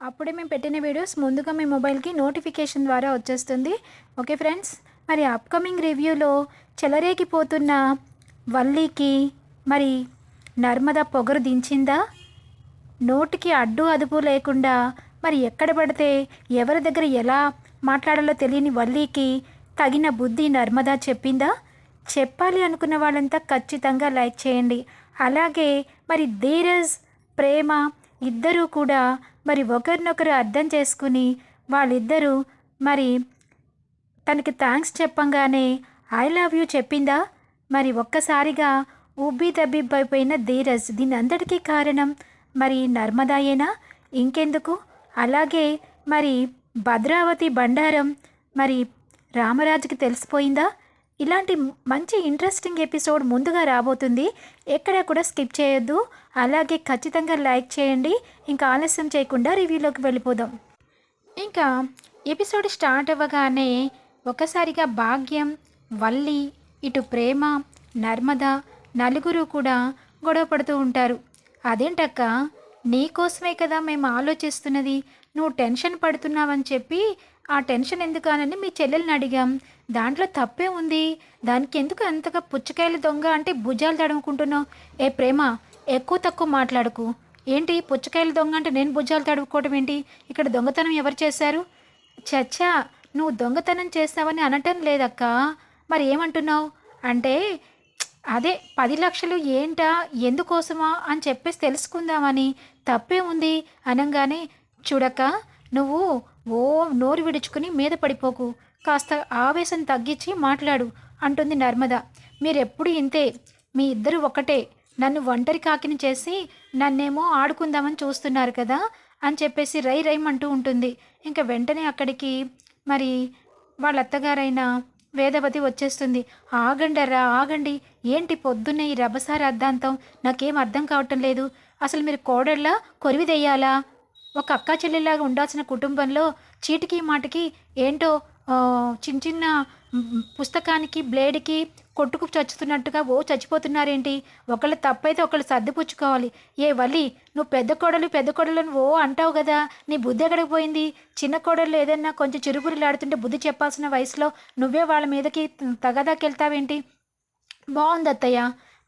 అప్పుడే మేము పెట్టిన వీడియోస్ ముందుగా మీ మొబైల్కి నోటిఫికేషన్ ద్వారా వచ్చేస్తుంది. Okay friends? మరి అప్కమింగ్ రివ్యూలో చెలరేగిపోతున్న వల్లీకి మరి నర్మద పొగరు దించిందా? నోటికి అడ్డు అదుపు లేకుండా మరి ఎక్కడ పడితే ఎవరి దగ్గర ఎలా మాట్లాడాలో తెలియని వల్లీకి తగిన బుద్ధి నర్మదా చెప్పిందా? చెప్పాలి అనుకున్న వాళ్ళంతా ఖచ్చితంగా లైక్ చేయండి. అలాగే మరి ధీరజ్ ప్రేమ ఇద్దరూ కూడా మరి ఒకరినొకరు అర్థం చేసుకుని వాళ్ళిద్దరూ మరి తనకి థ్యాంక్స్ చెప్పంగానే ఐ లవ్ యూ చెప్పిందా? మరి ఒక్కసారిగా ఉబ్బి తబ్బిబ్బైపోయిన ధీరజ్ దీని అందరికీ కారణం మరి నర్మదాయేనా? ఇంకెందుకు? అలాగే మరి భద్రావతి బండారం మరి రామరాజుకి తెలిసిపోయిందా? ఇలాంటి మంచి ఇంట్రెస్టింగ్ ఎపిసోడ్ ముందుగా రాబోతుంది. ఎక్కడ కూడా స్కిప్ చేయొద్దు. అలాగే ఖచ్చితంగా లైక్ చేయండి. ఇంకా ఆలస్యం చేయకుండా రివ్యూలోకి వెళ్ళిపోదాం. ఇంకా ఎపిసోడ్ స్టార్ట్ అవ్వగానే ఒకసారిగా భాగ్యం వల్లి ఇటు ప్రేమ నర్మద నలుగురు కూడా గొడవ పడుతూ ఉంటారు. అదేంటక్క? నీకోసమే కదా మేము ఆలోచిస్తున్నది. నువ్వు టెన్షన్ పడుతున్నావని చెప్పి ఆ టెన్షన్ ఎందుకనని మీ చెల్లెల్ని అడిగాం. దాంట్లో తప్పే ఉంది. దానికి ఎందుకు అంతగా పుచ్చకాయల దొంగ అంటే భుజాలు తడుముకుంటున్నావు? ఏ ప్రేమ ఎక్కువ తక్కువ మాట్లాడుకు. ఏంటి? పుచ్చకాయల దొంగ అంటే నేను భుజాలు తడుముకోవడం ఏంటి? ఇక్కడ దొంగతనం ఎవరు చేశారు? చచ్చా నువ్వు దొంగతనం చేస్తావని అనటం లేదక్క. మరి ఏమంటున్నావు? అంటే అదే పది లక్షలు ఏంటా? ఎందుకోసమా? అని చెప్పేసి తెలుసుకుందామని. తప్పే ఉంది అనగానే చూడక్క నువ్వు ఓ నోరు విడుచుకుని మీద పడిపోకు. కాస్త ఆవేశం తగ్గించి మాట్లాడు అంటుంది నర్మద. మీరెప్పుడు ఇంతే. మీ ఇద్దరు ఒకటే నన్ను ఒంటరి కాకిని చేసి నన్నేమో ఆడుకుందామని చూస్తున్నారు కదా అని చెప్పేసి రై రైమంటూ ఉంటుంది. ఇంకా వెంటనే అక్కడికి మరి వాళ్ళ అత్తగారైన వేదవతి వచ్చేస్తుంది. ఆగండరా ఆగండి. ఏంటి పొద్దున్నే ఈ రభసార అర్ధాంతం నాకేం అర్థం కావటం లేదు. అసలు మీరు కోడళ్ళ కొరివిదెయ్యాలా ఒక అక్కా చెల్లెలాగా ఉండాల్సిన కుటుంబంలో చీటికి మాటికి ఏంటో చిన్న చిన్న పుస్తకానికి బ్లేడ్కి కొట్టుకు చచ్చుతున్నట్టుగా ఓ చచ్చిపోతున్నారేంటి? ఒకళ్ళు తప్పైతే ఒకళ్ళు సర్దిపుచ్చుకోవాలి. ఏ వల్లి నువ్వు పెద్ద కోడలు పెద్ద కోడలు ఓ అంటావు కదా నీ బుద్ధి ఎక్కడికి పోయింది? చిన్న కోడలు ఏదన్నా కొంచెం చిరుగురులాడుతుంటే బుద్ధి చెప్పాల్సిన వయసులో నువ్వే వాళ్ళ మీదకి తగదాకెళ్తావేంటి? బాగుంది అత్తయ్య.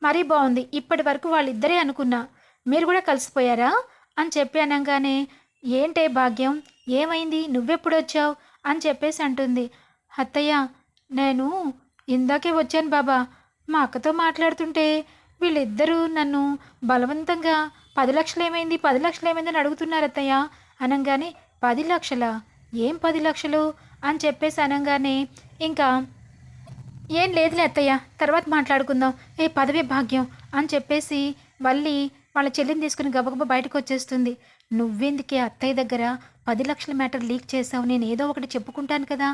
మరీ బాగుంది ఇప్పటి వరకు వాళ్ళిద్దరే అనుకున్నా. మీరు కూడా కలిసిపోయారా? అని చెప్పి అనగానే ఏంటే భాగ్యం? ఏమైంది? నువ్వెప్పుడు వచ్చావు? అని చెప్పేసి అంటుంది. అత్తయ్య నేను ఇందాకే వచ్చాను బాబా. మా అక్కతో మాట్లాడుతుంటే వీళ్ళిద్దరూ నన్ను బలవంతంగా పది లక్షలు ఏమైంది పది లక్షలు ఏమైంది అని అడుగుతున్నారు అత్తయ్య. అనగానే పది లక్షలా? ఏం పది లక్షలు? అని చెప్పేసి అనగానే ఇంకా ఏం లేదులే అత్తయ్య తర్వాత మాట్లాడుకుందాం. ఏ పదవే భాగ్యం అని చెప్పేసి మళ్ళీ వాళ్ళ చెల్లిని తీసుకుని గబగబా బయటకు వచ్చేస్తుంది. నువ్వెందుకే అత్తయ్య దగ్గర పది లక్షల మ్యాటర్ లీక్ చేసావు నేను ఏదో ఒకటి చెప్పుకుంటాను కదా.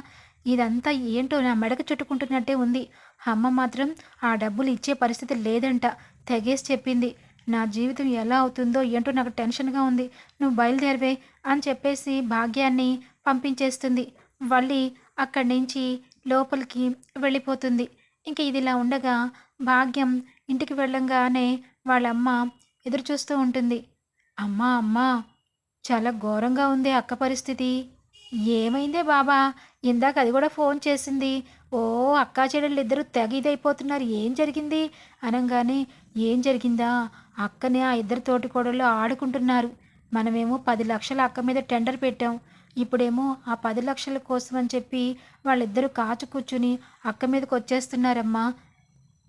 ఇదంతా ఏంటో నా మెడకు చుట్టుకుంటున్నట్టే ఉంది. అమ్మ మాత్రం ఆ డబ్బులు ఇచ్చే పరిస్థితి లేదంట. తెగేసి చెప్పింది. నా జీవితం ఎలా అవుతుందో ఏంటో నాకు టెన్షన్గా ఉంది. నువ్వు బయలుదేరవే అని చెప్పేసి భాగ్యాన్ని పంపించేస్తుంది. మళ్ళీ అక్కడి నుంచి లోపలికి వెళ్ళిపోతుంది. ఇంక ఇదిలా ఉండగా భాగ్యం ఇంటికి వెళ్ళంగానే వాళ్ళమ్మ ఎదురు చూస్తూ ఉంటుంది. అమ్మా అమ్మా! చాలా ఘోరంగా ఉంది అక్క పరిస్థితి. ఏమైందే బాబా? ఇందాక అది కూడా ఫోన్ చేసింది. ఓ అక్కా చెల్లెళ్ళు ఇద్దరు తెగ ఇదైపోతున్నారు ఏం జరిగింది? అనగానే ఏం జరిగిందా? అక్కనే ఆ ఇద్దరు తోటి కోడళ్ళు ఆడుకుంటున్నారు. మనమేమో పది లక్షల అక్క మీద టెండర్ పెట్టాం. ఇప్పుడేమో ఆ పది లక్షల కోసం అని చెప్పి వాళ్ళిద్దరూ కాచు కూర్చుని అక్క మీదకి వచ్చేస్తున్నారమ్మా.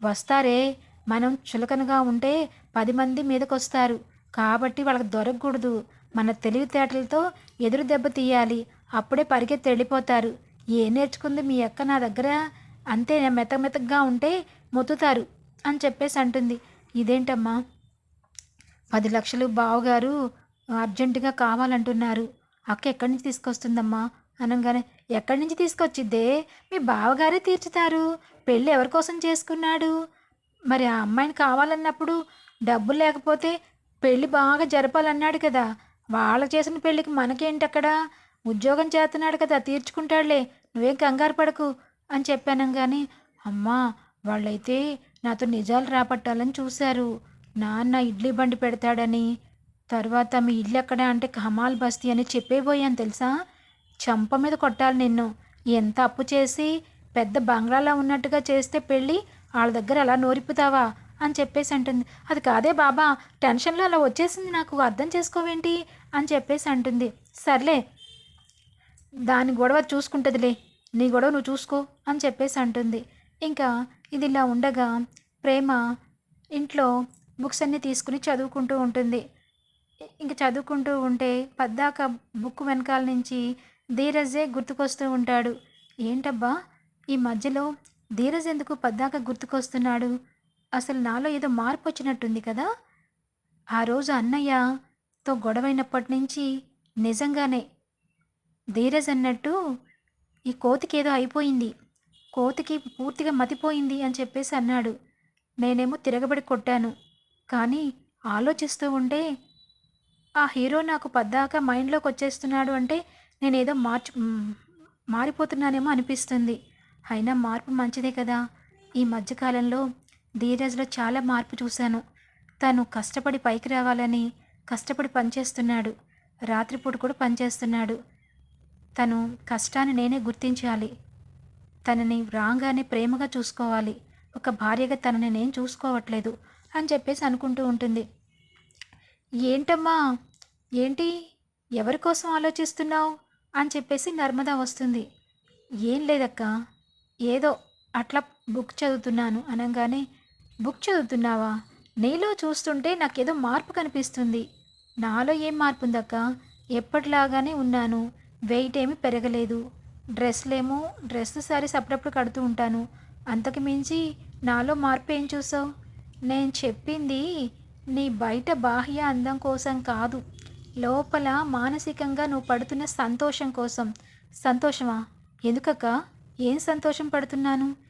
వస్తారే? మనం చులకనగా ఉంటే పది మంది మీదకి వస్తారు కాబట్టి వాళ్ళకి దొరకకూడదు. మన తెలివితేటలతో ఎదురు దెబ్బ తీయాలి. అప్పుడే పరిగెత్తి వెళ్ళిపోతారు. ఏం నేర్చుకుంది మీ అక్క నా దగ్గర? అంతే మెత్తగ మెత్తగా ఉంటే మొత్తుతారు అని చెప్పేసి అంటుంది. ఇదేంటమ్మా? పది లక్షలు బావగారు అర్జెంటుగా కావాలంటున్నారు. అక్క ఎక్కడి నుంచి తీసుకొస్తుందమ్మా? అనగానే ఎక్కడి నుంచి తీసుకొచ్చిద్దే? మీ బావగారే తీర్చుతారు. పెళ్ళి ఎవరి కోసం చేసుకున్నాడు? మరి ఆ అమ్మాయిని కావాలన్నప్పుడు డబ్బులు లేకపోతే పెళ్ళి బాగా జరపాలన్నాడు కదా. వాళ్ళ చేసిన పెళ్ళికి మనకేంటి అక్కడ ఉద్యోగం చేస్తున్నాడు కదా తీర్చుకుంటాడులే. నువ్వేం కంగారు పడకు అని చెప్పాను కానీ అమ్మా వాళ్ళైతే నాతో నిజాలు రాపట్టాలని చూశారు. నాన్న ఇడ్లీ బండి పెడతాడని తర్వాత మీ ఇల్లు ఎక్కడ అంటే కమాల్ బస్తీ అని చెప్పేపోయాను తెలుసా? చంప మీద కొట్టాలి నిన్ను. ఎంత అప్పు చేసి పెద్ద బంగ్లాలో ఉన్నట్టుగా చేస్తే పెళ్ళి వాళ్ళ దగ్గర అలా నోరిపుతావా అని చెప్పేసి అంటుంది. అది కాదే బాబా టెన్షన్లో అలా వచ్చేసింది నాకు అర్థం చేసుకోవేంటి? అని చెప్పేసి అంటుంది. సర్లే దాని గొడవ చూసుకుంటుందిలే నీ గొడవ నువ్వు చూసుకో అని చెప్పేసి అంటుంది. ఇంకా ఇది ఇలా ఉండగా ప్రేమ ఇంట్లో బుక్స్ అన్నీ తీసుకుని చదువుకుంటూ ఉంటుంది. ఇంక చదువుకుంటూ ఉంటే పద్దాక బుక్ వెనకాల నుంచి ధీరజే గుర్తుకొస్తూ ఉంటాడు. ఏంటబ్బా ఈ మధ్యలో ధీరజ్ ఎందుకు పద్దాక గుర్తుకొస్తున్నాడు? అసలు నాలో ఏదో మార్పు వచ్చినట్టుంది కదా? ఆ రోజు అన్నయ్యతో గొడవైనప్పటి నుంచి నిజంగానే ధీరజ్ అన్నట్టు ఈ కోతికి ఏదో అయిపోయింది. కోతికి పూర్తిగా మతిపోయింది అని చెప్పేసి అన్నాడు. నేనేమో తిరగబడి కొట్టాను. కానీ ఆలోచిస్తూ ఉంటే ఆ హీరో నాకు పద్దాక మైండ్లోకి వచ్చేస్తున్నాడు అంటే నేనేదో మార్చు మారిపోతున్నానేమో అనిపిస్తుంది. అయినా మార్పు మంచిదే కదా. ఈ మధ్యకాలంలో ధీరజ్లో చాలా మార్పు చూశాను. తను కష్టపడి పైకి రావాలని కష్టపడి పనిచేస్తున్నాడు. రాత్రిపూట కూడా పనిచేస్తున్నాడు. తను కష్టాన్ని నేనే గుర్తించాలి. తనని రాగానే ప్రేమగా చూసుకోవాలి. ఒక భార్యగా తనని నేను చూసుకోవట్లేదు అని చెప్పేసి అనుకుంటూ ఉంటుంది. ఏంటమ్మా? ఏంటి? ఎవరి కోసం ఆలోచిస్తున్నావు? అని చెప్పేసి నర్మదా వస్తుంది. ఏం లేదక్క. ఏదో అట్లా బుక్ చదువుతున్నాను అనగానే బుక్ చదువుతున్నావా? నీలో చూస్తుంటే నాకేదో మార్పు కనిపిస్తుంది. నాలో ఏం మార్పు ఉందక్క ఎప్పటిలాగానే ఉన్నాను. వెయిట్ ఏమీ పెరగలేదు. డ్రెస్లేమో డ్రెస్ సారీస్ అప్పుడప్పుడు కడుతూ ఉంటాను. అంతకు మించి నాలో మార్పు ఏం చూసావు? నేను చెప్పింది నీ బయట బాహ్య అందం కోసం కాదు. లోపల మానసికంగా నువ్వు పడుతున్న సంతోషం కోసం. సంతోషమా? ఎందుకక్క? ఏం సంతోషం పడుతున్నాను?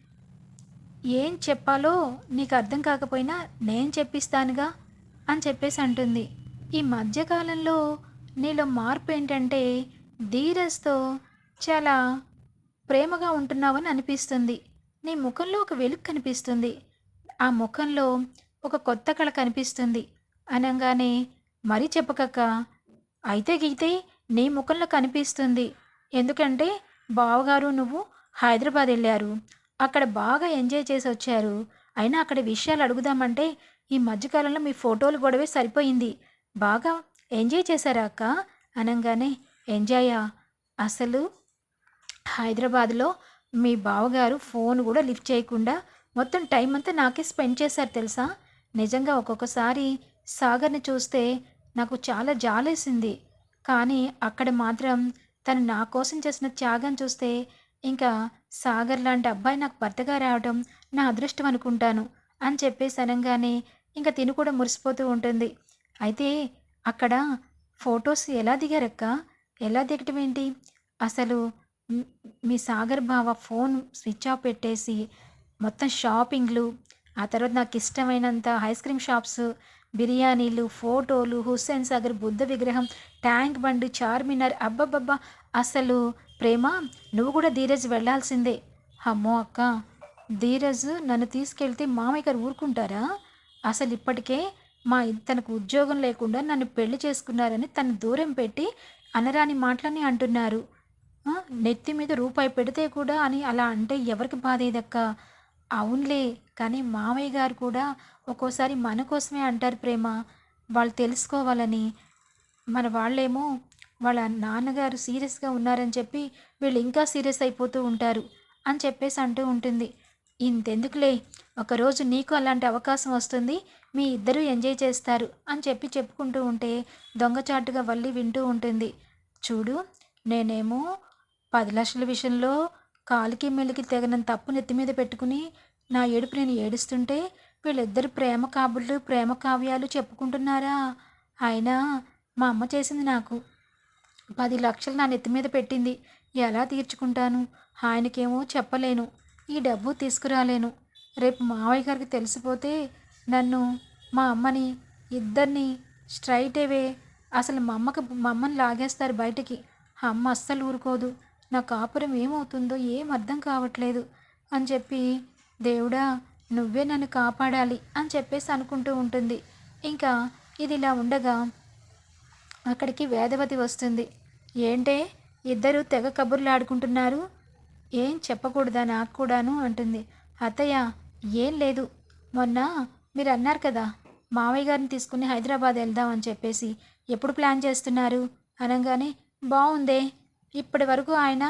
ఏం చెప్పాలో నీకు అర్థం కాకపోయినా నేను చెప్పిస్తానుగా అని చెప్పేసి అంటుంది. ఈ మధ్యకాలంలో నీలో మార్పు ఏంటంటే ధీరజ్తో చాలా ప్రేమగా ఉంటున్నావని అనిపిస్తుంది. నీ ముఖంలో ఒక వెలుగు కనిపిస్తుంది. ఆ ముఖంలో ఒక కొత్త కళ కనిపిస్తుంది. అనగానే మరీ చెప్పకక్క అయితే గీతే నీ ముఖంలో కనిపిస్తుంది. ఎందుకంటే బావగారు నువ్వు హైదరాబాద్ వెళ్ళారు. అక్కడ బాగా ఎంజాయ్ చేసి వచ్చారు. అయినా అక్కడ విషయాలు అడుగుదామంటే ఈ మధ్యకాలంలో మీ ఫోటోలు గొడవే సరిపోయింది. బాగా ఎంజాయ్ చేశారా అక్క? అనగానే ఎంజాయా అసలు హైదరాబాద్లో మీ బావగారు ఫోన్ కూడా లిఫ్ట్ చేయకుండా మొత్తం టైం అంతా నాకే స్పెండ్ చేశారు తెలుసా? నిజంగా ఒక్కొక్కసారి సాగర్ని చూస్తే నాకు చాలా జాలేసింది. కానీ అక్కడ మాత్రం తను నా కోసం చేసిన త్యాగం చూస్తే ఇంకా సాగర్ లాంటి అబ్బాయి నాకు భర్తగా రావడం నా అదృష్టం అనుకుంటాను అని చెప్పేసి అనగానే ఇంకా తిను కూడా మురిసిపోతూ ఉంటుంది. అయితే అక్కడ ఫొటోస్ ఎలా దిగారక్క? ఎలా దిగటం ఏంటి? అసలు మీ సాగర్ బావ ఫోన్ స్విచ్ ఆఫ్ పెట్టేసి మొత్తం షాపింగ్లు ఆ తర్వాత నాకు ఇష్టమైనంత ఐస్ క్రీమ్ షాప్స్ బిర్యానీలు ఫోటోలు హుస్సేన్ సాగర్ బుద్ధ విగ్రహం ట్యాంక్ బండ్ చార్మినార్ అబ్బబ్బబ్బా అసలు ప్రేమ? నువ్వు కూడా ధీరజ్ వెళ్ళాల్సిందే. అమ్మో అక్క ధీరజ్ నన్ను తీసుకెళ్తే మామయ్య గారు ఊరుకుంటారా? అసలు ఇప్పటికే మా తనకు ఉద్యోగం లేకుండా నన్ను పెళ్ళి చేసుకున్నారని తను దూరం పెట్టి అనరాని మాటలని అంటున్నారు. నెత్తి మీద రూపాయి పెడితే కూడా అని అలా అంటే ఎవరికి బాధేదక్క? అవునులే కానీ మామయ్య గారు కూడా ఒక్కోసారి మన కోసమే అంటారు ప్రేమ. వాళ్ళు తెలుసుకోవాలని. మన వాళ్ళేమో వాళ్ళ నాన్నగారు సీరియస్గా ఉన్నారని చెప్పి వీళ్ళు ఇంకా సీరియస్ అయిపోతూ ఉంటారు అని చెప్పేసి అంటూ ఉంటుంది. ఇంతెందుకులే ఒకరోజు నీకు అలాంటి అవకాశం వస్తుంది మీ ఇద్దరూ ఎంజాయ్ చేస్తారు అని చెప్పి చెప్పుకుంటూ ఉంటే దొంగచాటుగా వల్లి వింటూ ఉంటుంది. చూడు నేనేమో పది లక్షల విషయంలో కాలికి మెలికి తెగనంత తప్పు నెత్తి మీద పెట్టుకుని నా ఏడుపు నేను ఏడుస్తుంటే వీళ్ళిద్దరు ప్రేమ కాబుళ్ళు ప్రేమ కావ్యాలు చెప్పుకుంటున్నారా? అయినా మా అమ్మ చేసింది నాకు పది లక్షలు నా నెత్తి మీద పెట్టింది. ఎలా తీర్చుకుంటాను? ఆయనకేమో చెప్పలేను. ఈ డబ్బు తీసుకురాలేను. రేపు మావయ్య గారికి తెలిసిపోతే నన్ను మా అమ్మని ఇద్దరిని స్ట్రైట్ అవే. అసలు మా అమ్మకి మా అమ్మని లాగేస్తారు బయటికి. అమ్మ అస్సలు ఊరుకోదు. నా కాపురం ఏమవుతుందో ఏం అర్థం కావట్లేదు. అని చెప్పి దేవుడా నువ్వే నన్ను కాపాడాలి అని చెప్పేసి అనుకుంటూ ఉంటుంది. ఇంకా ఇది ఇలా ఉండగా అక్కడికి వేదవతి వస్తుంది. ఏంటే? ఇద్దరు తెగ కబుర్లు ఆడుకుంటున్నారు ఏం చెప్పకూడదా నాకు కూడాను? అంటుంది. అత్తయ్య ఏం లేదు. మొన్న మీరు అన్నారు కదా మావయ్య గారిని తీసుకుని హైదరాబాద్ వెళ్దామని చెప్పేసి ఎప్పుడు ప్లాన్ చేస్తున్నారు? అనగానే బాగుందే ఇప్పటి వరకు ఆయన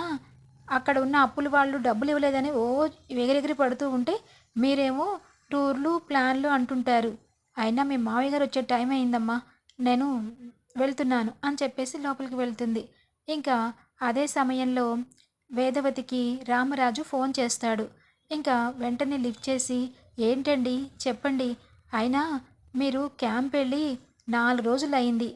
అక్కడ ఉన్న అప్పుల వాళ్ళు డబ్బులు ఇవ్వలేదని ఓ ఎగిరెగిరి పడుతూ ఉంటే మీరేమో టూర్లు ప్లాన్లు అంటుంటారు. అయినా మీ మావయ్య గారు వచ్చే టైం అయిందమ్మా. నేను వెళ్తున్నాను అని చెప్పేసి లోపలికి వెళ్తుంది. ఇంకా అదే సమయంలో వేదవతికి రామరాజు ఫోన్ చేస్తాడు. ఇంకా వెంటనే లిఫ్ట్ చేసి ఏంటండి? చెప్పండి. అయినా మీరు క్యాంప్ వెళ్ళి నాలుగు రోజులు అయింది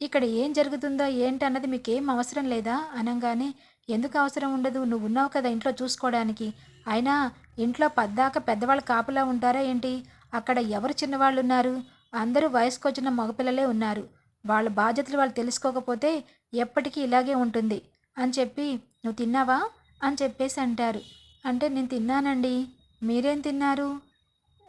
ఇక్కడ ఏం జరుగుతుందో ఏంటన్నది మీకేం అవసరం లేదా? అనగానే ఎందుకు అవసరం ఉండదు? నువ్వు ఉన్నావు కదా ఇంట్లో చూసుకోవడానికి. అయినా ఇంట్లో పద్దాక పెద్దవాళ్ళు కాపులా ఉంటారా ఏంటి? అక్కడ ఎవరు చిన్నవాళ్ళు ఉన్నారు అందరూ వయసుకొచ్చిన మగపిల్లలే ఉన్నారు. వాళ్ళ బాధ్యతలు వాళ్ళు తెలుసుకోకపోతే ఎప్పటికీ ఇలాగే ఉంటుంది. అని చెప్పి నువ్వు తిన్నావా? అని చెప్పేసి అంటారు. అంటే నేను తిన్నానండి. మీరేం తిన్నారు?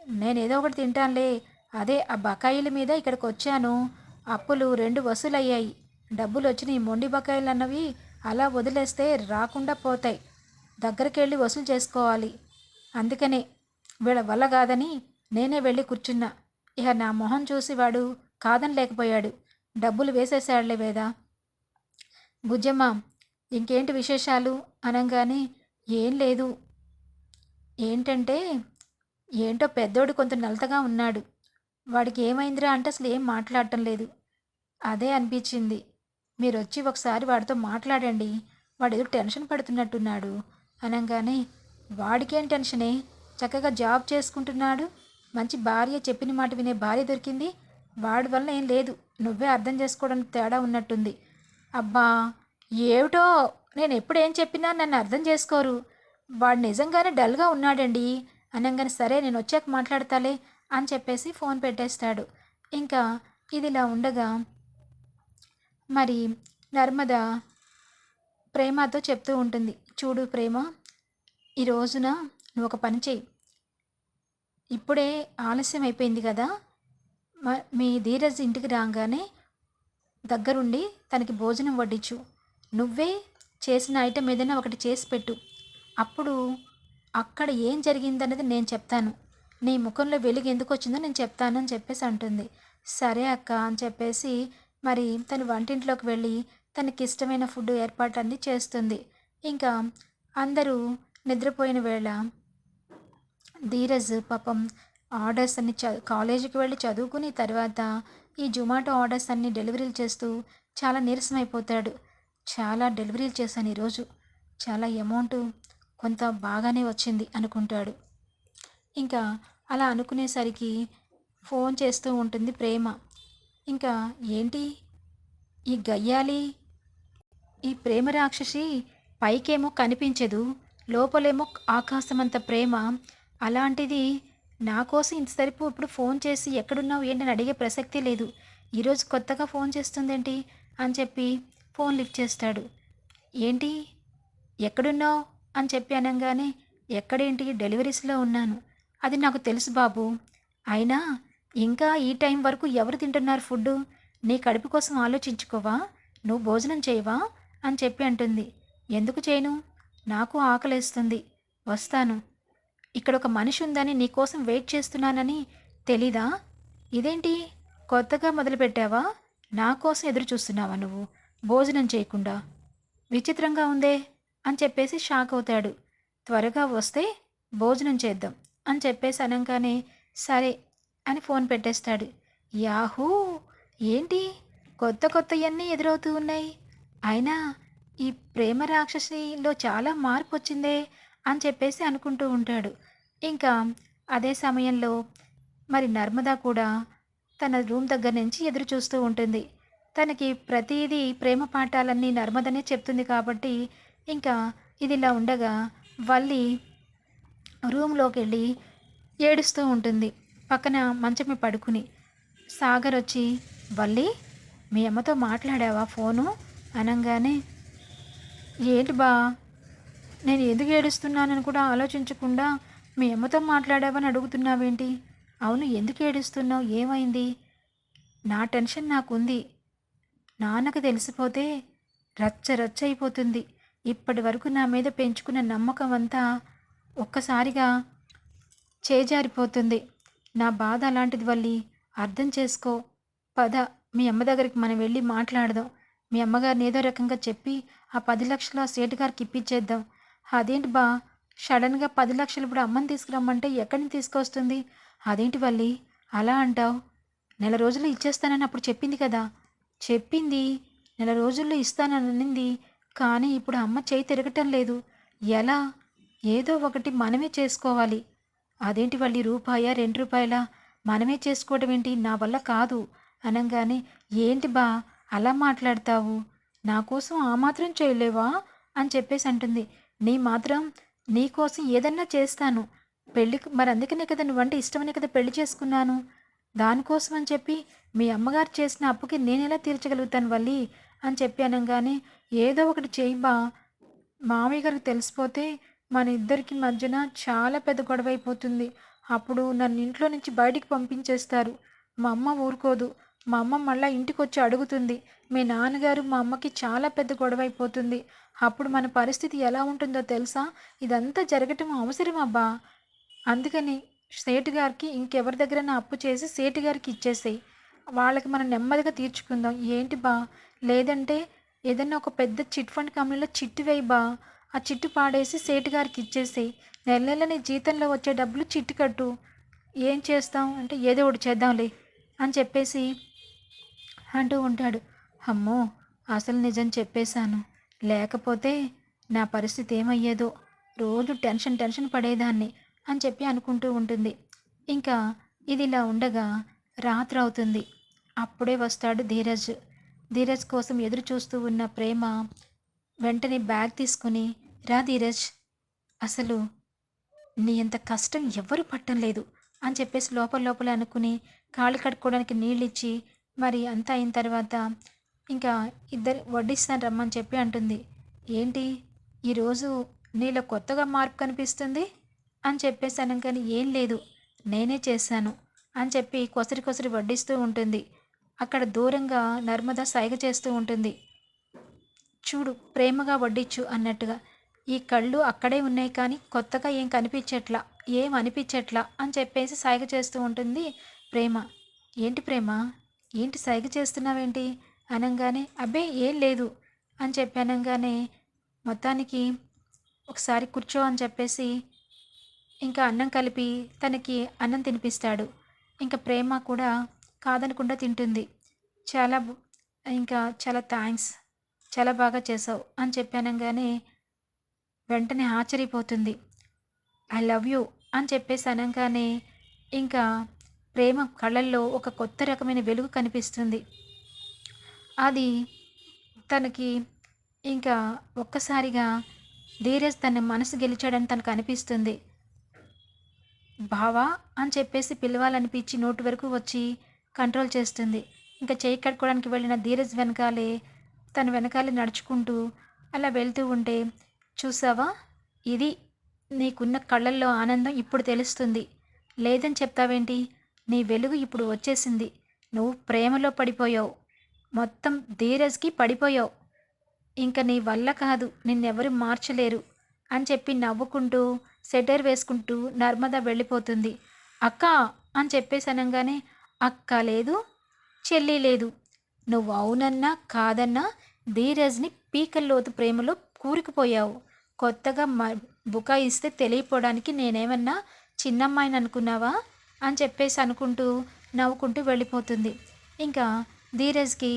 నేను ఏదో ఒకటి తింటానులే. అదే ఆ బకాయిల మీద ఇక్కడికి వచ్చాను. అప్పులు రెండు వసూలయ్యాయి. డబ్బులు వచ్చినాయి మొండి బకాయిలు అన్నవి అలా వదిలేస్తే రాకుండా పోతాయి. దగ్గరికి వెళ్ళి వసూలు చేసుకోవాలి. అందుకనే వీళ్ళ వల్ల కాదని నేనే వెళ్ళి కూర్చున్నా. ఇక నా మొహం చూసి వాడు కాదని లేకపోయాడు డబ్బులు వేసేసాడులే వేదా? బుజ్జమ్మ ఇంకేంటి విశేషాలు? అనగానే ఏం లేదు. ఏంటంటే ఏంటో పెద్దోడు కొంత నలతగా ఉన్నాడు. వాడికి ఏమైందిరా అంటే అసలు ఏం మాట్లాడటం లేదు. అదే అనిపించింది. మీరు వచ్చి ఒకసారి వాడితో మాట్లాడండి. వాడు ఏదో టెన్షన్ పడుతున్నట్టున్నాడు. అనగానే వాడికేం టెన్షనే? చక్కగా జాబ్ చేసుకుంటున్నాడు? మంచి భార్య చెప్పిన మాట వినే భార్య దొరికింది? వాడి వల్ల ఏం లేదు. నువ్వే అర్థం చేసుకోవడానికి తేడా ఉన్నట్టుంది. అబ్బా ఏమిటో? నేను ఎప్పుడు ఏం చెప్పినా నన్ను అర్థం చేసుకోరు. వాడు నిజంగానే డల్గా ఉన్నాడండి. అనగానే సరే నేను వచ్చాక మాట్లాడతాలే అని చెప్పేసి ఫోన్ పెట్టేస్తాడు. ఇంకా ఇది ఇలా ఉండగా మరి నర్మద ప్రేమతో చెప్తూ ఉంటుంది. చూడు ప్రేమ ఈ రోజున నువ్వు ఒక పని చేయి ఇప్పుడే ఆలస్యం అయిపోయింది కదా? మ- మీ ధీరజ్ ఇంటికి రాగానే దగ్గరుండి తనకి భోజనం వడ్డించు. నువ్వే చేసిన ఐటెం ఏదైనా ఒకటి చేసి పెట్టు. అప్పుడు అక్కడ ఏం జరిగిందన్నది నేను చెప్తాను. నీ ముఖంలో వెలుగు ఎందుకు వచ్చిందో నేను చెప్తాను అని చెప్పేసి అంటుంది. సరే అక్క అని చెప్పేసి మరి తను వంటింట్లోకి వెళ్ళి తనకి ఇష్టమైన ఫుడ్ ఏర్పాట్లన్నీ చేస్తుంది. ఇంకా అందరూ నిద్రపోయిన వేళ ధీరజ్ పాపం ఆర్డర్స్ అన్ని చ కాలేజీకి వెళ్ళి చదువుకుని తర్వాత ఈ జొమాటో ఆర్డర్స్ అన్ని డెలివరీలు చేస్తూ చాలా నీరసం అయిపోతాడు చాలా డెలివరీలు చేశాను ఈరోజు. చాలా అమౌంట్ కొంత బాగానే వచ్చింది అనుకుంటాడు. ఇంకా అలా అనుకునేసరికి ఫోన్ చేస్తూ ఉంటుంది ప్రేమ. ఇంకా ఏంటి? ఈ గయ్యాలి ఈ ప్రేమ రాక్షసి పైకేమో కనిపించదు లోపలేమో ఆకాశమంత ప్రేమ. అలాంటిది నా కోసం ఇంతసేపు ఇప్పుడు ఫోన్ చేసి ఎక్కడున్నావు ఏంటని అడిగే ప్రసక్తి లేదు. ఈరోజు కొత్తగా ఫోన్ చేస్తుందేంటి? అని చెప్పి ఫోన్ లిఫ్ట్ చేస్తాడు. ఏంటి? ఎక్కడున్నావు? అని చెప్పి అనగానే ఎక్కడేంటి? డెలివరీస్లో ఉన్నాను. అది నాకు తెలుసు బాబు. అయినా ఇంకా ఈ టైం వరకు ఎవరు తింటున్నారు ఫుడ్ నీ కడుపు కోసం ఆలోచించుకోవా? నువ్వు భోజనం చేయవా? అని చెప్పి అంటుంది. ఎందుకు చేయను? నాకు ఆకలేస్తుంది. వస్తాను. ఇక్కడ ఒక మనిషి ఉందని నీకోసం వెయిట్ చేస్తున్నానని తెలీదా? ఇదేంటి? కొత్తగా మొదలుపెట్టావా? నా కోసం ఎదురు చూస్తున్నావా నువ్వు? భోజనం చేయకుండా. విచిత్రంగా ఉందే అని చెప్పేసి షాక్ అవుతాడు. త్వరగా వస్తే భోజనం చేద్దాం అని చెప్పేసి అనగానే సరే అని ఫోన్ పెట్టేస్తాడు. యాహూ! ఏంటి? కొత్త కొత్తవన్నీ ఎదురవుతూ ఉన్నాయి. అయినా ఈ ప్రేమ రాక్షసిలో చాలా మార్పు వచ్చిందే అని చెప్పేసి అనుకుంటూ ఉంటాడు. ఇంకా అదే సమయంలో మరి నర్మదా కూడా తన రూమ్ దగ్గర నుంచి ఎదురు చూస్తూ ఉంటుంది. తనకి ప్రతిదీ ప్రేమ పాఠాలన్నీ నర్మదనే చెప్తుంది కాబట్టి ఇంకా ఇదిలా ఉండగా వల్లి రూమ్లోకి వెళ్ళి ఏడుస్తూ ఉంటుంది. పక్కన మంచమే పడుకుని. సాగర్ వచ్చి వల్లి మీ అమ్మతో మాట్లాడావా ఫోను? అనగానే ఏంటి బా నేను ఎందుకు ఏడుస్తున్నానని కూడా ఆలోచించకుండా మీ అమ్మతో మాట్లాడావని అడుగుతున్నావేంటి? అవును ఎందుకు ఏడుస్తున్నావు? ఏమైంది? నా టెన్షన్ నాకుంది. నాన్నకు తెలిసిపోతే రచ్చ రచ్చ అయిపోతుంది. ఇప్పటి వరకు నా మీద పెంచుకున్న నమ్మకం అంతా ఒక్కసారిగా చేజారిపోతుంది. నా బాధ అలాంటిది వల్లి. అర్థం చేసుకో. పద మీ అమ్మ దగ్గరికి మనం వెళ్ళి మాట్లాడదాం. మీ అమ్మగారిని ఏదో రకంగా చెప్పి ఆ పది లక్షలు ఆ సేటుగారికి ఇప్పించేద్దాం అదేంటి బా సడన్గా పది లక్షలు ఇప్పుడు అమ్మని తీసుకురమ్మంటే ఎక్కడి నుంచి తీసుకొస్తుంది? అదేంటి వల్లి? అలా అంటావు. నెల రోజుల్లో ఇచ్చేస్తానని అప్పుడు చెప్పింది కదా. చెప్పింది. నెల రోజుల్లో ఇస్తానని కానీ ఇప్పుడు అమ్మ చేయి తిరగటం లేదు. ఎలా? ఏదో ఒకటి మనమే చేసుకోవాలి. అదేంటి వాళ్ళి రూపాయ రెండు రూపాయల? మనమే చేసుకోవడం ఏంటి? నా వల్ల కాదు. అనగానే ఏంటి బా అలా మాట్లాడతావు? నా కోసం ఆ మాత్రం చేయలేవా? అని చెప్పేసి అంటుంది. నీ మాత్రం నీకోసం ఏదన్నా చేస్తాను. పెళ్ళికి మరి అందుకనే కదా నువ్వంటే ఇష్టమనే కదా పెళ్ళి చేసుకున్నాను. దానికోసం అని చెప్పి మీ అమ్మగారు చేసిన అప్పుకి నేను ఎలా తీర్చగలుగుతాను వల్లి? అని చెప్పి ఏదో ఒకటి చేయిబా మామయ్య గారికి తెలిసిపోతే మన ఇద్దరికి మధ్యన చాలా పెద్ద గొడవ అయిపోతుంది అప్పుడు నన్ను ఇంట్లో నుంచి బయటికి పంపించేస్తారు. మా అమ్మ ఊరుకోదు. మా అమ్మ మళ్ళీ ఇంటికి వచ్చి అడుగుతుంది మీ నాన్నగారు మా అమ్మకి చాలా పెద్ద గొడవ అయిపోతుంది అప్పుడు మన పరిస్థితి ఎలా ఉంటుందో తెలుసా? ఇదంతా జరగటం అవసరం అబ్బా. అందుకని సేటు గారికి ఇంకెవరి దగ్గరైనా అప్పు చేసి సేటు గారికి ఇచ్చేసేయి. వాళ్ళకి మనం నెమ్మదిగా తీర్చుకుందాం. ఏంటి బా? లేదంటే ఏదన్నా ఒక పెద్ద చిట్ ఫండ్ కంపెనీలో చిట్టు వేయి బా. ఆ చిట్టు పాడేసి సేటు గారికి ఇచ్చేసేయి. నెల నెల నీ జీతంలో వచ్చే డబ్బులు చిట్టు కట్టు. ఏం చేస్తాం? అంటే ఏదో ఒకటి చేద్దాంలే అని చెప్పేసి అంటూ ఉంటాడు. అమ్మో అసలు నిజం చెప్పేశాను. లేకపోతే నా పరిస్థితి ఏమయ్యేదో? రోజు టెన్షన్ టెన్షన్ పడేదాన్ని అని చెప్పి అనుకుంటూ ఉంటుంది. ఇంకా ఇది ఇలా ఉండగా రాత్రి అవుతుంది. అప్పుడే వస్తాడు ధీరజ్. ధీరజ్ కోసం ఎదురు చూస్తూ ఉన్న ప్రేమ వెంటనే బ్యాగ్ తీసుకుని రా ధీరజ్ అసలు నీ అంత కష్టం ఎవ్వరు పట్టం లేదు అని చెప్పేసి లోపల లోపల అనుకుని కాళ్ళు కడుక్కోవడానికి నీళ్ళు ఇచ్చి మరి అంతా అయిన తర్వాత ఇంకా ఇద్దరు వడ్డిస్తాను రమ్మని చెప్పి అంటుంది. ఏంటి? ఈరోజు నీలో కొత్తగా మార్పు కనిపిస్తుంది? అని చెప్పేసాను కానీ ఏం లేదు నేనే చేశాను అని చెప్పి కొసరి కొసరి వడ్డిస్తూ ఉంటుంది. అక్కడ దూరంగా నర్మద సైగ చేస్తూ ఉంటుంది. చూడు ప్రేమగా వడ్డించు అన్నట్టుగా. ఈ కళ్ళు అక్కడే ఉన్నాయి కానీ కొత్తగా ఏం కనిపించట్లా ఏం అనిపించట్లా అని చెప్పేసి సైగ చేస్తూ ఉంటుంది ప్రేమ. ఏంటి ప్రేమ? ఏంటి సైగ చేస్తున్నావేంటి? అనగానే అబ్బే ఏం లేదు అని చెప్పి అనగానే మొత్తానికి ఒకసారి కూర్చో అని చెప్పేసి ఇంకా అన్నం కలిపి తనకి అన్నం తినిపిస్తాడు. ఇంకా ప్రేమ కూడా కాదనకుండా తింటుంది. చాలా ఇంకా చాలా థ్యాంక్స్ చాలా బాగా చేసావు అని చెప్పానంగానే వెంటనే ఆశ్చర్యపోతుంది. ఐ లవ్ యూ అని చెప్పేసి అనగానే ఇంకా ప్రేమ కళ్ళల్లో ఒక కొత్త రకమైన వెలుగు కనిపిస్తుంది. అది తనకి ఇంకా ఒక్కసారిగా ధీరజ్ తన మనసు గెలిచాడని తనకు అనిపిస్తుంది. బావా అని చెప్పేసి పిలవాలనిపించి నోటి వరకు వచ్చి కంట్రోల్ చేస్తుంది. ఇంకా చేయి కట్టుకోవడానికి వెళ్ళిన ధీరజ్ వెనకాలే తన వెనకాలే నడుచుకుంటూ అలా వెళ్తూ ఉంటే చూసావా? ఇది నీకున్న కళ్ళల్లో ఆనందం ఇప్పుడు తెలుస్తుంది. లేదని చెప్తావేంటి? నీ వెలుగు ఇప్పుడు వచ్చేసింది. నువ్వు ప్రేమలో పడిపోయావు. మొత్తం ధీరజ్కి పడిపోయావు. ఇంకా నీ వల్ల కాదు. నిన్నెవరు మార్చలేరు అని చెప్పి నవ్వుకుంటూ సెటర్ వేసుకుంటూ నర్మద వెళ్ళిపోతుంది. అక్క అని చెప్పేసి అనగానే అక్క లేదు చెల్లి లేదు. నువ్వు అవునన్నా కాదన్నా ధీరజ్ని పీకల్లోతు ప్రేమలో కూరుకుపోయావు. కొత్తగా మ బుకాయిస్తే తెలియపోవడానికి నేనేమన్నా చిన్నమ్మాయిని అనుకున్నావా అని చెప్పేసి అనుకుంటూ నవ్వుకుంటూ వెళ్ళిపోతుంది. ఇంకా ధీరజ్కి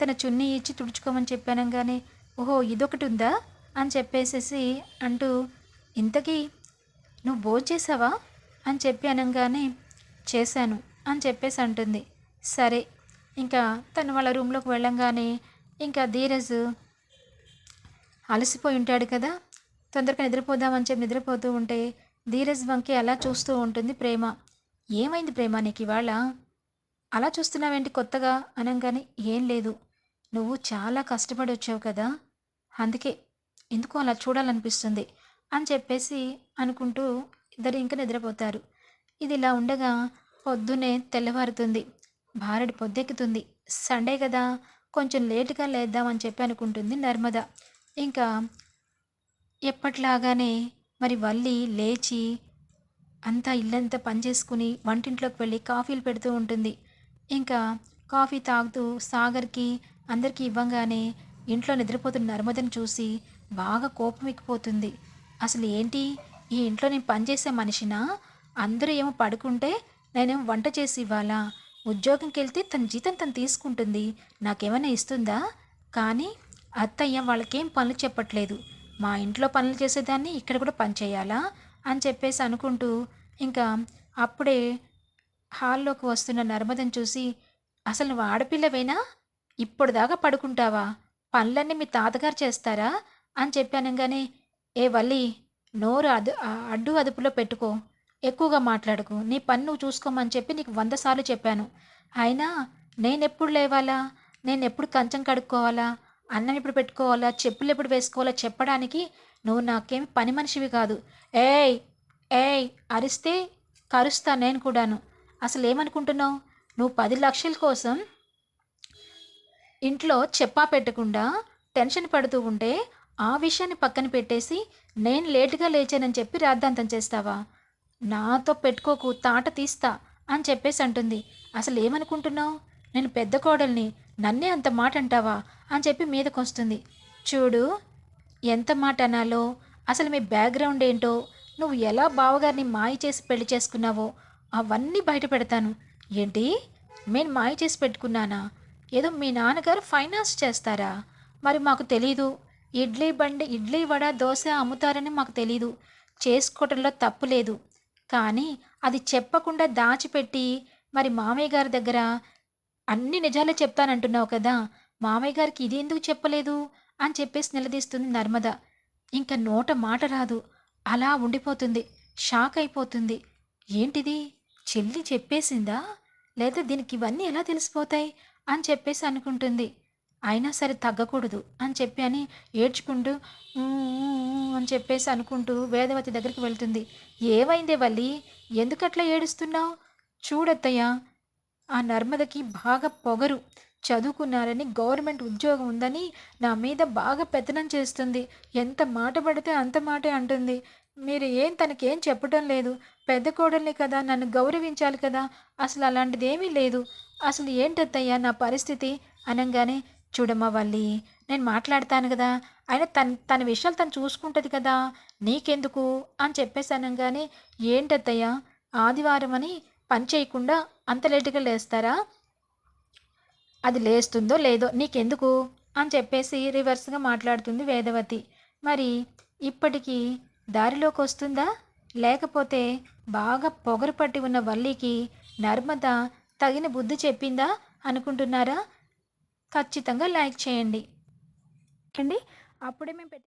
తన చున్నీ ఇచ్చి తుడుచుకోమని చెప్పానంగానే ఓహో ఇదొకటి ఉందా? అని చెప్పేసేసి అంటూ ఇంతకీ నువ్వు భోజేసావా అని చెప్పి అనగానే చేశాను అని చెప్పేసి అంటుంది. సరే ఇంకా తను వాళ్ళ రూమ్లోకి వెళ్ళంగానే ఇంకా ధీరజ్ అలసిపోయి ఉంటాడు కదా. తొందరగా నిద్రపోదామని చెప్పి నిద్రపోతూ ఉంటే ధీరజ్ వంకి అలా చూస్తూ ఉంటుంది ప్రేమ. ఏమైంది ప్రేమ నీకు ఇవాళ? అలా చూస్తున్నావేంటి కొత్తగా? అనగానే ఏం లేదు. నువ్వు చాలా కష్టపడి వచ్చావు కదా? అందుకే ఎందుకో అలా చూడాలనిపిస్తుంది అని చెప్పేసి అనుకుంటూ ఇద్దరు ఇంకా నిద్రపోతారు. ఇది ఇలా ఉండగా పొద్దునే తెల్లవారుతుంది. భారడి పొద్దెక్కుతుంది. సండే కదా కొంచెం లేటుగా లేద్దామని చెప్పి అనుకుంటుంది నర్మద. ఇంకా ఎప్పట్లాగానే మరి వల్లి లేచి అంతా ఇల్లంతా పనిచేసుకుని వంటింట్లోకి వెళ్ళి కాఫీలు పెడుతూ ఉంటుంది. ఇంకా కాఫీ తాగుతూ సాగర్కి అందరికీ ఇవ్వంగానే ఇంట్లో నిద్రపోతున్న నర్మదని చూసి బాగా కోపం ఎక్కిపోతుంది. అసలు ఏంటి? ఈ ఇంట్లో నేను పనిచేసే మనిషినా? అందరూ ఏమో పడుకుంటే నేనేమో వంట చేసి ఇవ్వాలా? ఉద్యోగంకి వెళ్తే తన జీతం తను తీసుకుంటుంది. నాకేమైనా ఇస్తుందా? కానీ అత్తయ్య వాళ్ళకేం పనులు చెప్పట్లేదు. మా ఇంట్లో పనులు చేసేదాన్ని ఇక్కడ కూడా పని చేయాలా? అని చెప్పేసి అనుకుంటూ ఇంకా అప్పుడే హాల్లోకి వస్తున్న నర్మదని చూసి అసలు నువ్వు ఆడపిల్లవేనా? ఇప్పుడు దాకా పడుకుంటావా? పనులన్నీ మీ తాతగారు చేస్తారా? అని చెప్పానంగానే ఏ వల్లి నోరు అదు అడ్డు అదుపులో పెట్టుకో. ఎక్కువగా మాట్లాడుకు. నీ పని నువ్వు చూసుకోమని చెప్పి నీకు వంద సార్లు చెప్పాను. అయినా నేనెప్పుడు లేవాలా? నేను ఎప్పుడు కంచం కడుక్కోవాలా? అన్నం ఎప్పుడు పెట్టుకోవాలా? చెప్పులు ఎప్పుడు వేసుకోవాలా? చెప్పడానికి నువ్వు నాకేమి పని మనిషివి కాదు. ఏయ్ ఏయ్ అరిస్తే కరుస్తా నేను కూడాను. అసలు ఏమనుకుంటున్నావు? నువ్వు పది లక్షల కోసం ఇంట్లో చెప్పా పెట్టకుండా టెన్షన్ పడుతూ ఉంటే ఆ విషయాన్ని పక్కన పెట్టేసి నేను లేటుగా లేచానని చెప్పి రాద్ధాంతం చేస్తావా? నాతో పెట్టుకోకు తాట తీస్తా అని చెప్పేసి అంటుంది. అసలు ఏమనుకుంటున్నావు? నేను పెద్ద కోడల్ని నన్నే అంత మాట అంటావా అని చెప్పి మీదకొస్తుంది. చూడు ఎంత మాట అనాలో అసలు మీ బ్యాక్గ్రౌండ్ ఏంటో? నువ్వు ఎలా బావగారిని మాయ చేసి పెళ్ళి చేసుకున్నావో? అవన్నీ బయట పెడతాను. ఏంటి? నేను మాయ చేసి పెట్టుకున్నానా? ఏదో మీ నాన్నగారు ఫైనాన్స్ చేస్తారా? మరి మాకు తెలీదు. ఇడ్లీ బండి ఇడ్లీ వడ దోశ అమ్ముతారని మాకు తెలీదు. చేసుకోవటంలో తప్పు లేదు. కానీ అది చెప్పకుండా దాచిపెట్టి మరి మామయ్య గారి దగ్గర అన్ని నిజాలే చెప్తానంటున్నావు కదా? మామయ్య గారికి ఇది ఎందుకు చెప్పలేదు? అని చెప్పేసి నిలదీస్తుంది నర్మద. ఇంకా నోట మాట రాదు. అలా ఉండిపోతుంది. షాక్ అయిపోతుంది. ఏంటిది? చెల్లి చెప్పేసిందా? లేదా దీనికి ఇవన్నీ ఎలా తెలిసిపోతాయి? అని చెప్పేసి అనుకుంటుంది. అయినా సరే తగ్గకూడదు అని చెప్పి అని ఏడ్చుకుంటూ అని చెప్పేసి అనుకుంటూ వేదవతి దగ్గరికి వెళ్తుంది. ఏమైందే వల్లి? ఎందుకట్లా ఏడుస్తున్నావు? చూడత్తయ్యా. ఆ నర్మదకి బాగా పొగరు. చదువుకున్నారని గవర్నమెంట్ ఉద్యోగం ఉందని నా మీద బాగా పెత్తనం చేస్తుంది. ఎంత మాట పడితే అంత మాటే అంటుంది. మీరు ఏం తనకేం చెప్పటం లేదు. పెద్ద కోడల్ని కదా నన్ను గౌరవించాలి కదా. అసలు అలాంటిది ఏమీ లేదు. అసలు ఏంటత్తయ్యా నా పరిస్థితి? అనగానే చూడమ్మా వల్లి నేను మాట్లాడతాను కదా. అయినా తన తన విషయాలు తను చూసుకుంటుంది కదా. నీకెందుకు? అని చెప్పేసి అనగానే ఏంటత్తయ్యా? ఆదివారం అని పని చేయకుండా అంత లేటుగా లేస్తారా? అది లేస్తుందో లేదో నీకెందుకు? అని చెప్పేసి రివర్స్గా మాట్లాడుతుంది వేదవతి. మరి ఇప్పటికీ దారిలోకి వస్తుందా? లేకపోతే బాగా పొగరు పట్టి ఉన్న వల్లికి నర్మద తగిన బుద్ధి చెప్పిందా అనుకుంటున్నారా? ఖచ్చితంగా లైక్ చేయండి. అండి అప్పుడే మేము పెట్టి